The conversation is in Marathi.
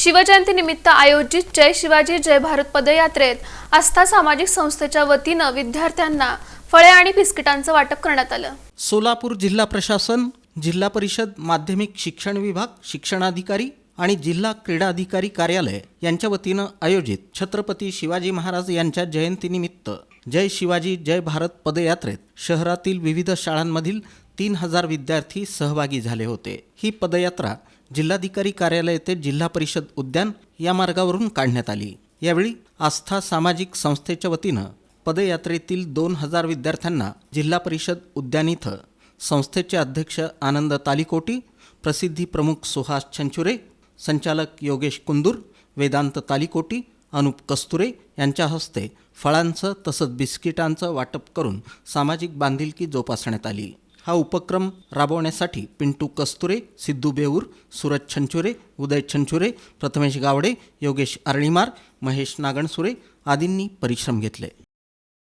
शिवजयंतीनिमित्त आयोजित जय शिवाजी जय भारत पदयात्रेत आस्था सामाजिक संस्थेच्या वतीनं विद्यार्थ्यांना फळे आणि बिस्किटांचं वाटप करण्यात आलं. सोलापूर जिल्हा प्रशासन जिल्हा परिषद माध्यमिक शिक्षण विभाग शिक्षणाधिकारी आणि जिल्हा क्रीडा अधिकारी कार्यालय यांच्या वतीनं आयोजित छत्रपती शिवाजी महाराज यांच्या जयंतीनिमित्त जय शिवाजी जय भारत पदयात्रेत शहरातील विविध शाळांमधील तीन हजार विद्यार्थी सहभागी झाले होते. ही पदयात्रा जिल्हाधिकारी कार्यालय ते जिल्हा परिषद उद्यान या मार्गावरून काढण्यात आली. यावेळी आस्था सामाजिक संस्थेच्या वतीनं पदयात्रेतील दोन हजार विद्यार्थ्यांना जिल्हा परिषद उद्यान इथं संस्थेचे अध्यक्ष आनंद तालिकोटी प्रसिद्धी प्रमुख सुहास छंचुरे संचालक योगेश कुंदूर वेदांत तालिकोटी अनुप कस्तुरे यांच्या हस्ते फळांचं तसंच बिस्किटांचं वाटप करून सामाजिक बांधिलकी जोपासण्यात आली. हा उपक्रम राबवण्यासाठी पिंटू कस्तुरे सिद्धू बेऊर सूरज छंचुरे उदय छंचुरे प्रथमेश गावडे योगेश अर्णिमार महेश नागणसुरे आदींनी परिश्रम घेतले.